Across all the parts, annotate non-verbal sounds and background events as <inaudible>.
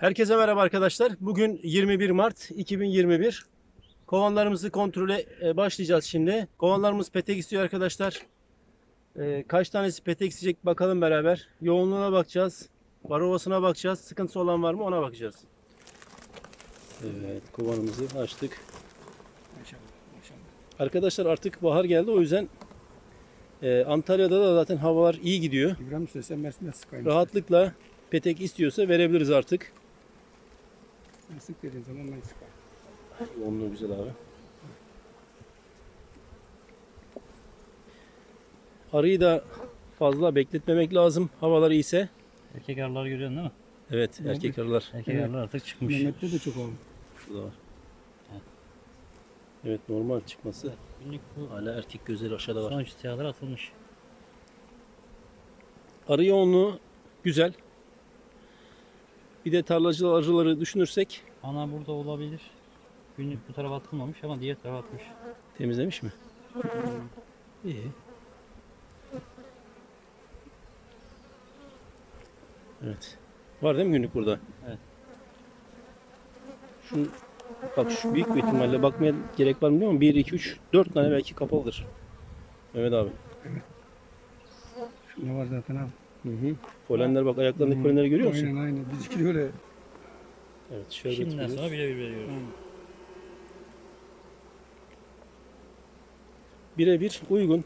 Herkese merhaba arkadaşlar. Bugün 21 Mart 2021. Kovanlarımızı kontrole e, başlayacağız şimdi. Kovanlarımız petek istiyor arkadaşlar. E, kaç tanesi petek isteyecek bakalım beraber. Yoğunluğuna bakacağız. Varovasına bakacağız. Sıkıntısı olan var mı ona bakacağız. Evet kovanımızı açtık. Arkadaşlar artık bahar geldi o yüzden e, Antalya'da da zaten havalar iyi gidiyor. İbrahim sen Mersin'de sıkayım. Rahatlıkla petek istiyorsa verebiliriz artık. Sık dediğin zaman ben sıkayım. Yoğunluğu güzel abi. Arıyı da fazla bekletmemek lazım. Havalar iyiyse. Erkek arıları görüyorsun değil mi? Evet erkek arılar. Erkek Evet. arılar artık çıkmış. Mehmet'te de çok oldu. Şurada var. Evet normal çıkması. Günlük bu Hala erkek gözleri aşağıda var. sonuç siyahlar atılmış. Arı yoğunluğu güzel. Bir de tarlacı arıları düşünürsek Ana burada olabilir. Günlük bu tarafa atılmamış ama diğer tarafa atmış. temizlemiş mi? İyi. Evet. Var değil mi günlük burada? Evet. Şu bak şu büyük bir ihtimalle bakmaya gerek var mı bilmiyorum. 1 2 3 4 tane belki kapalıdır. Mehmet abi. Ne var zaten abi. Hı hı. Polenler bak ayaklarındaki polenleri görüyor musun? Aynen aynen. Bizimki de öyle. Evet, şerbet Şimdiden veriyoruz. sonra birebir veriyoruz. Birebir uygun.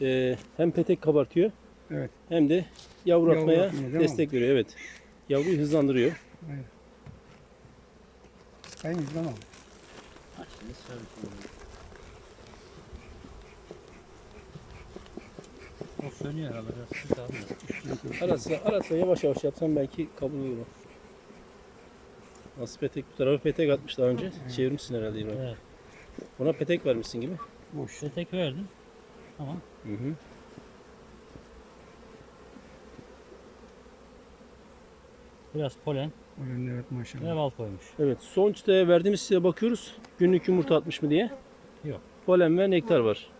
Ee, hem petek kabartıyor Evet. hem de yavru Yavru atmaya mi? destek veriyor. Evet. Yavruyu hızlandırıyor. Aynen. Sıkayım İbrahim abi. Ha, şimdi söyle. O sönüyor herhalde biraz sık abi. Arası, arası yavaş yavaş yapsam belki kabul olur. Nasıl petek bu tarafa petek atmış daha önce. Çevirmişsin herhalde İbrahim. Evet. Ona petek vermişsin gibi. Boş. Petek verdim. Ama Hı hı. biraz polen Öyle evet ve maşallah. bal koymuş. Evet sonuçta verdiğimiz size bakıyoruz. Günlük yumurta atmış mı diye. Yok. Polen ve nektar var.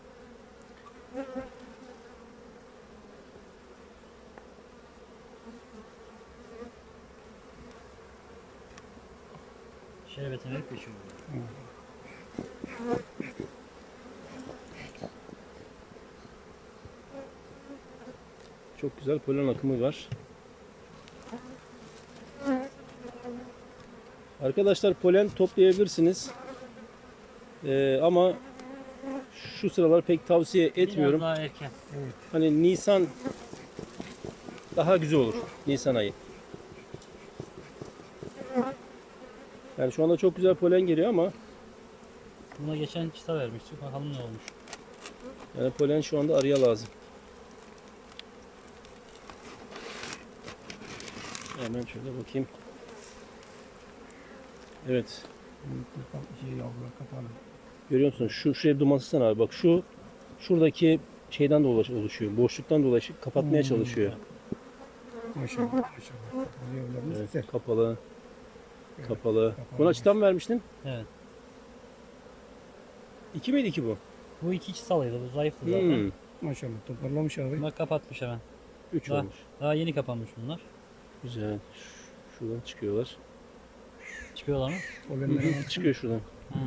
Şerbetini verip geçiyor. Çok güzel polen akımı var. Arkadaşlar polen toplayabilirsiniz. Ee, ama şu sıralar pek tavsiye etmiyorum. Biraz daha erken. Hani Nisan daha güzel olur. Nisan ayı. Yani şu anda çok güzel polen geliyor ama Buna geçen çıta vermiştik. Bakalım ne olmuş. yani polen şu anda arıya lazım. Hemen şöyle bakayım. Evet. Görüyor musun? Şu şuraya dumansızsana abi. Bak şu şuradaki şeyden dolaş oluşuyor. Boşluktan dolaşıp kapatmaya Hmm. çalışıyor. Maşallah maşallah. Evet, kapalı. Evet, Kapalı. kapalı. Buna çıtan vermiştin. Evet. İki miydi ki bu? Bu iki çıtalıydı. Bu zayıftı zaten. Hmm. Maşallah toparlamış abi. Bunlar kapatmış hemen. Üç Daha- olmuş. Daha yeni kapanmış bunlar. Güzel. Şuradan çıkıyorlar. Çıkıyorlar mı? Bak. <laughs> Çıkıyor şuradan. Ha,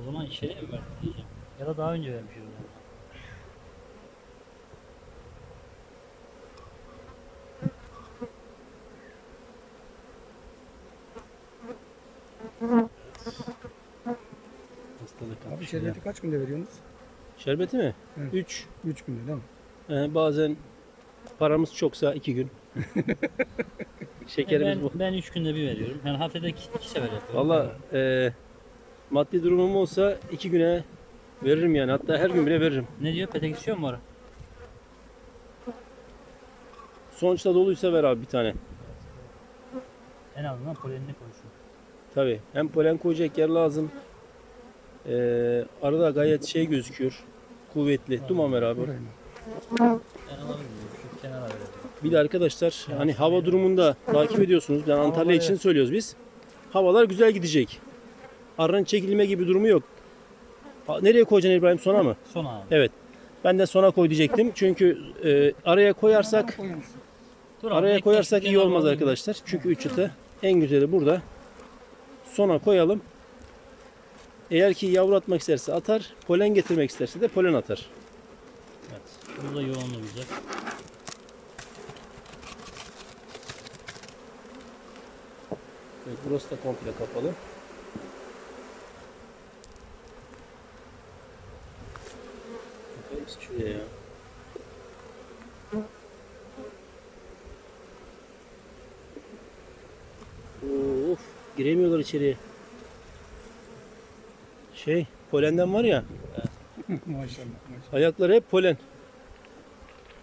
o zaman içeri mi verdi diyeceğim. Ya da daha önce vermiş şerbeti kaç günde veriyorsunuz? Şerbeti mi? Evet. 3. Üç günde değil mi? bazen paramız çoksa 2 gün. <laughs> Şekerimiz ben, bu. ben üç günde bir veriyorum. Yani haftada iki, iki sefer yapıyorum. Valla e, maddi durumum olsa 2 güne veririm yani. Hatta her gün bile veririm. Ne diyor? Petek istiyor mu ara? Sonuçta doluysa ver abi bir tane. En azından polenini koysun. Tabi hem polen koyacak yer lazım. Ee, arada gayet şey gözüküyor. Kuvvetli. Duman ver abi. Bir de arkadaşlar hani hava durumunda takip ediyorsunuz. Yani Antalya için söylüyoruz biz. Havalar güzel gidecek. Arının çekilme gibi durumu yok. Ha, Nereye koyacaksın İbrahim sona mı? Son abi. Evet. Ben de sona koy diyecektim. Çünkü e, araya koyarsak? Dur abi, araya bekle, koyarsak iyi kenara olmaz alayım. arkadaşlar. Çünkü üç çıtı. en güzeli burada. Sona koyalım. Eğer ki yavru atmak isterse atar, polen getirmek isterse de polen atar. Evet. Burada yoğunluğu güzel. Evet, burası da komple kapalı. Mısın şuraya ya? Of, giremiyorlar içeriye. Şey, polenden var ya, <laughs> maşallah. ayakları hep polen.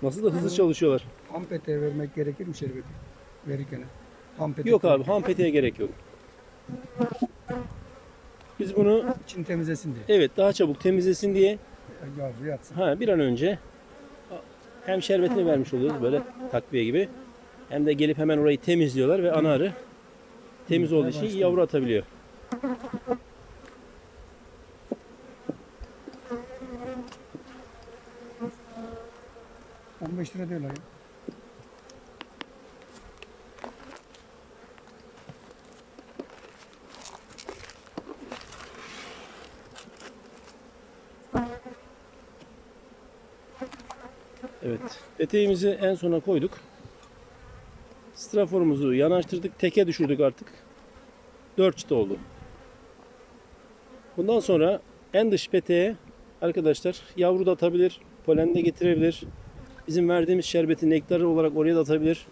Nasıl da hızlı çalışıyorlar. Ham peteğe vermek gerekir mi şerbeti? Verirken. Ham petek. Yok abi, ham peteğe gerek yok. Biz bunu İçini temizlesin diye. evet daha çabuk temizlesin diye Yavru yatsın. Ha bir an önce hem şerbetini vermiş oluyoruz böyle takviye gibi. Hem de gelip hemen orayı temizliyorlar ve ana arı temiz olduğu için yavru atabiliyor. 15 lira diyorlar ya. Evet. Eteğimizi en sona koyduk. Straforumuzu yanaştırdık. Teke düşürdük artık. 4 çıta oldu. Bundan sonra en dış peteğe arkadaşlar yavru da atabilir. Polen de getirebilir. Bizim verdiğimiz şerbeti nektarı olarak oraya da atabilir.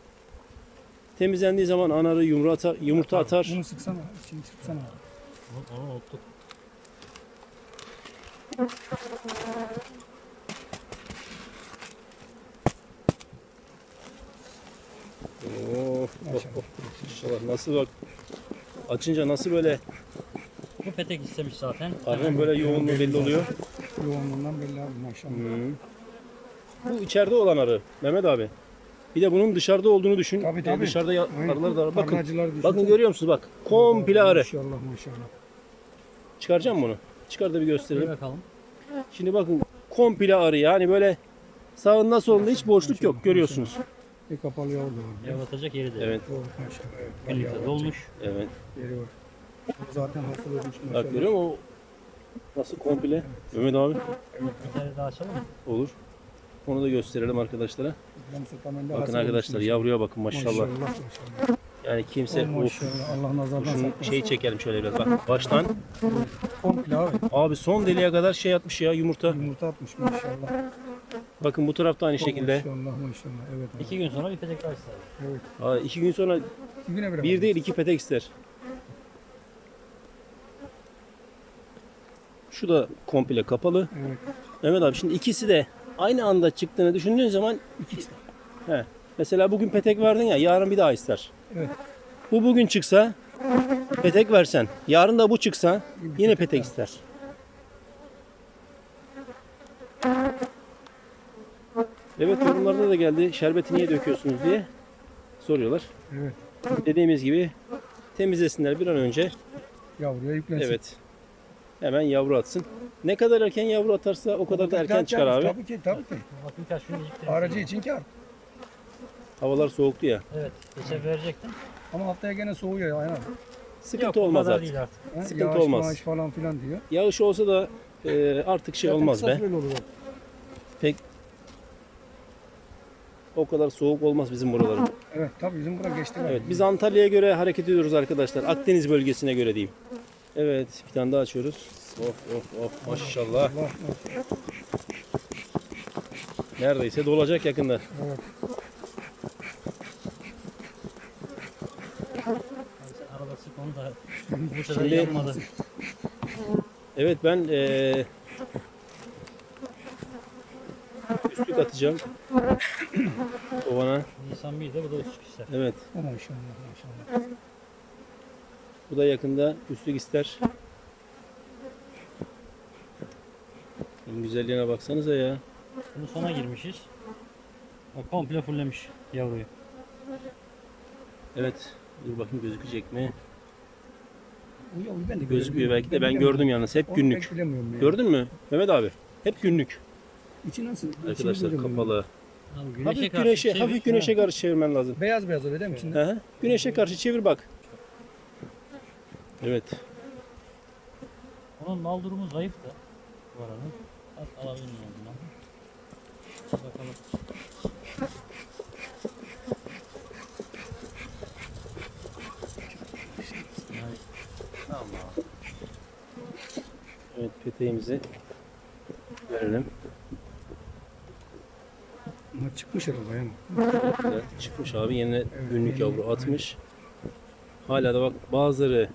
Temizlendiği zaman anarı yumurta, atar, yumurta atar. Bunu sıksana. İçini sıksana. Onu, onu unuttuk. Oh, oh, oh. Maşallah nasıl bak. Açınca nasıl böyle Bu petek istemiş zaten. arının böyle yoğunluğu belli oluyor. Yoğunluğundan belli abi maşallah. Hmm. Bu içeride olan arı Mehmet abi. Bir de bunun dışarıda olduğunu düşün. Tabii, Ee, tabii. Dışarıda ya- Aynen. arılar da var. Bakın. Tarlacılar. Bakın görüyor musunuz bak. Komple arı. Maşallah maşallah. Çıkaracağım bunu. Çıkar da bir gösterelim. bakalım. Şimdi bakın komple arı yani böyle sağında solunda hiç boşluk yok görüyorsunuz. Bir kapalı yavru da var. Yavatacak yeri de. Evet. Maşallah. Evet. var yavru dolmuş. Evet. Yeri var. Zaten hasıl olmuş maşallah. Bak görüyor musun? O nasıl komple? Mehmet abi Bir tane daha açalım mı? olur. Onu da gösterelim arkadaşlara. Bakın arkadaşlar olmuş yavruya bakın maşallah. Maşallah maşallah. Yani kimse of maşallah. Allah nazardan saklasın. şeyi çekelim şöyle biraz bak. Baştan Komple abi. abi son deliğe kadar şey atmış ya yumurta. Yumurta atmış maşallah. Bakın bu tarafta aynı şekilde. Maşallah maşallah. Evet abi. İki gün sonra bir petek daha ister. Evet. Aa, iki gün sonra İki güne bir bir değil iki petek ister. Şu da komple kapalı. Evet. Mehmet abi şimdi ikisi de aynı anda çıktığını düşündüğün zaman İkisi de. he, mesela bugün petek verdin ya yarın bir daha ister. Evet. Bu bugün çıksa petek versen yarın da bu çıksa yine petek ister. Evet yorumlarda da geldi şerbeti niye döküyorsunuz diye soruyorlar. Evet. Dediğimiz gibi temizlesinler bir an önce. Yavruya yüklensin. Evet. Hemen yavru atsın. Ne kadar erken yavru atarsa o kadar da erken çıkar abi. Tabii ki tabii ki. Bak birkaç gün gecikti. Aracı için kar. Havalar soğuktu ya. Evet. Geçen verecektim. Ama haftaya gene soğuyor aynen. Sıkıntı o olmaz kadar artık. değil artık. Ha, Sıkıntı yağış, olmaz. Maaş falan filan diyor. Yağış olsa da e, artık şey Zaten olmaz be. olur. Pek o kadar soğuk olmaz bizim buraların. Evet tabii bizim bura geçti. Evet biz Antalya'ya göre hareket ediyoruz arkadaşlar. Akdeniz bölgesine göre diyeyim. Evet bir tane daha açıyoruz. Of of of maşallah. Allah Allah. Neredeyse dolacak yakında. Evet. Şimdi-. Evet ben e, üstlük atacağım. <clears throat> Kovana. Nisan 1'de bu da üç ister. Evet maşallah maşallah. Bu da yakında üstlük ister. Bunun güzelliğine baksanıza ya. Bunu sona girmişiz. O komple fullemiş yavruyu. Evet. Dur bakayım gözükecek mi? O yavru ben de Gözükmüyor belki de ben bilemiyorum. gördüm yalnız. Hep günlük. pek bilemiyorum ya. Gördün mü? Mehmet abi. Hep günlük. İçi nasıl? İçini Arkadaşlar bilmiyorum kapalı. Abi güneşe Hafif karşı güneşe, çevir. hafif güneşe karşı çevirmen lazım. ben. Beyaz beyaz öyle değil mi? Hı hı. Güneşe karşı çevir bak. Evet. Onun nal durumu zayıf da bu aranın. Az alabilir miyim bundan? Bakalım. Yani Tamam. Evet peteğimizi verelim. Ama çıkmış arabaya ama. Güzel. Çıkmış abi yine günlük yavru atmış. Hala da bak bazıları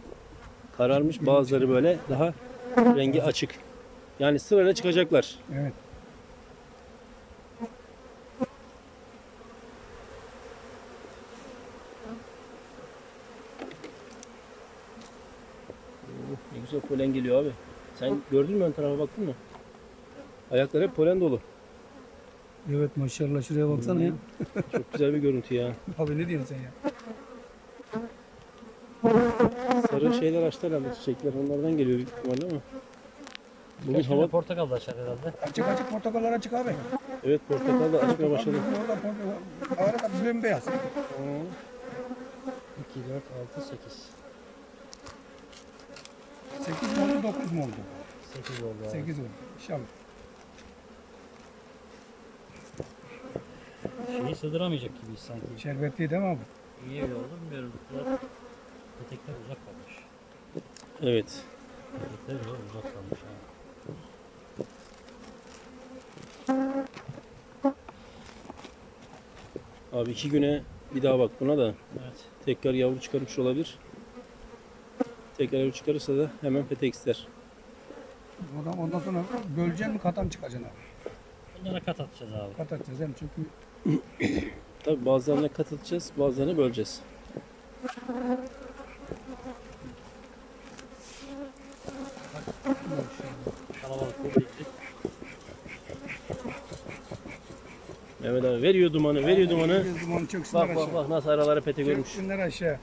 kararmış bazıları böyle daha rengi açık. Yani sırayla çıkacaklar. Evet. Oh, Ne güzel polen geliyor abi. Sen gördün mü ön tarafa baktın mı? Ayakları hep polen dolu. Evet maşallah şuraya baksana ya. Çok güzel bir görüntü ya. <laughs> Abi ne diyorsun sen ya? Sarı şeyler açtı herhalde çiçekler. Onlardan geliyor büyük ihtimalle ama. Bugün hava hava portakal da açar herhalde. Açık açık portakallar açık abi. evet portakal da açmaya başladı. Orada portakal. Arada bembeyaz. 2, 4, 6, 8. 8 mi oldu 9 mu oldu? 8 oldu abi. 8 oldu. İnşallah. Şeyi sığdıramayacak gibiyiz sanki. Şerbetli değil mi abi? İyi öyle oldu bilmiyorum. Biraz petekler uzak Evet. Petekler biraz uzak kalmış. Ha. Abi iki güne bir daha bak buna da Evet. tekrar yavru çıkarmış olabilir. Tekrar yavru çıkarırsa da hemen petek ister. Ondan, ondan sonra böleceksin mi katan çıkacaksın abi. Bunlara kat atacağız abi. Kat atacağız mi? Çünkü Tabi bazılarına katılacağız, bazılarını böleceğiz. Kalabalık bir birlikte. Mehmet abi veriyor dumanı, veriyor dumanı. Dumanı çöksünler Bak bak bak nasıl aralara petek görmüş. Çöksünler aşağı.